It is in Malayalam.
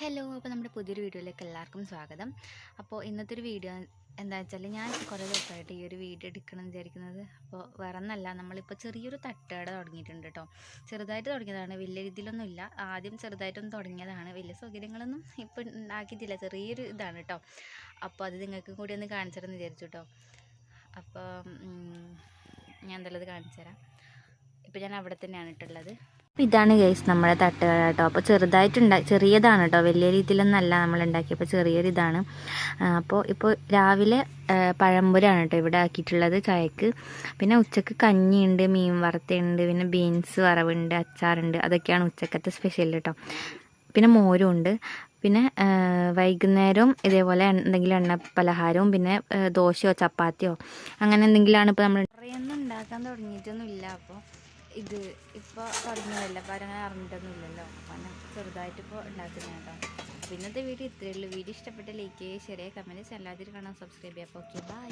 ഹലോ അപ്പോൾ നമ്മുടെ പുതിയൊരു വീഡിയോയിലേക്ക് എല്ലാവർക്കും സ്വാഗതം. അപ്പോൾ ഇന്നത്തെ ഒരു വീഡിയോ എന്താ വെച്ചാൽ ഞാൻ കുറേ ദിവസമായിട്ട് ഈ ഒരു വീഡിയോ എടുക്കണം വിചാരിക്കുന്നത്. അപ്പോൾ വേറെ ഒന്നല്ല നമ്മളിപ്പോൾ ചെറിയൊരു തട്ടുകട തുടങ്ങിയിട്ടുണ്ട് കേട്ടോ ചെറുതായിട്ട് തുടങ്ങിയതാണ് വലിയ രീതിയിലൊന്നും ഇല്ല. ആദ്യം ചെറുതായിട്ടൊന്നും തുടങ്ങിയതാണ്. വലിയ സൗകര്യങ്ങളൊന്നും ഇപ്പോൾ ഉണ്ടാക്കിയിട്ടില്ല. ചെറിയൊരു ഇതാണ് കേട്ടോ അപ്പോൾ അത് നിങ്ങൾക്ക് കൂടി ഒന്ന് കാണിച്ചു തരാമെന്ന് വിചാരിച്ചു കേട്ടോ അപ്പോൾ ഞാൻ എന്തായാലും അത് കാണിച്ചു തരാം. ഇപ്പോൾ ഞാൻ അവിടെ തന്നെയാണ് ഇട്ടുള്ളത് ഇതാണ് ഗൈസ് നമ്മുടെ തട്ടുകട കേട്ടോ. അപ്പോൾ ചെറുതായിട്ടുണ്ട ചെറിയതാണ് കേട്ടോ. വലിയ രീതിയിലൊന്നല്ല നമ്മൾ ഉണ്ടാക്കിയപ്പോൾ ചെറിയൊരു ഇതാണ്. അപ്പോൾ ഇപ്പോൾ രാവിലെ പഴംപുരാണ് കേട്ടോ ഇവിടെ ആക്കിയിട്ടുള്ളത് ചായക്ക്. പിന്നെ ഉച്ചയ്ക്ക് കഞ്ഞിയുണ്ട് മീൻ വറുത്തയുണ്ട് പിന്നെ ബീൻസ് വറവുണ്ട് അച്ചാറുണ്ട്. അതൊക്കെയാണ് ഉച്ചക്കത്തെ സ്പെഷ്യൽ കേട്ടോ. പിന്നെ മോരും ഉണ്ട്. പിന്നെ വൈകുന്നേരം ഇതേപോലെ എന്തെങ്കിലും എണ്ണ പലഹാരവും പിന്നെ ദോശയോ ചപ്പാത്തിയോ അങ്ങനെ എന്തെങ്കിലുമാണ് ഇപ്പോൾ നമ്മൾ കുറേയൊന്നും ഉണ്ടാക്കാൻ തുടങ്ങിയിട്ടൊന്നും ഇല്ല അപ്പോൾ ഇത് ഇപ്പോൾ പറഞ്ഞതല്ല അപ്പോൾ അങ്ങനെ അറിഞ്ഞിട്ടൊന്നും ഇല്ലല്ലോ അപ്പോൾ ചെറുതായിട്ട് ഇപ്പോൾ ഉണ്ടാക്കുന്നത് കേട്ടോ. അപ്പോൾ ഇന്നത്തെ വീഡിയോ ഇത്രയേ ഉള്ളൂ. വീഡിയോ ഇഷ്ടപ്പെട്ട ലൈക്ക് ചെയ്യുക ഷെയർ ചെയ്യുക കമന്റ് എല്ലാത്തിനും കാണാൻ സബ്സ്ക്രൈബ് ചെയ്യുക. അപ്പോൾ ഓക്കെ ബൈ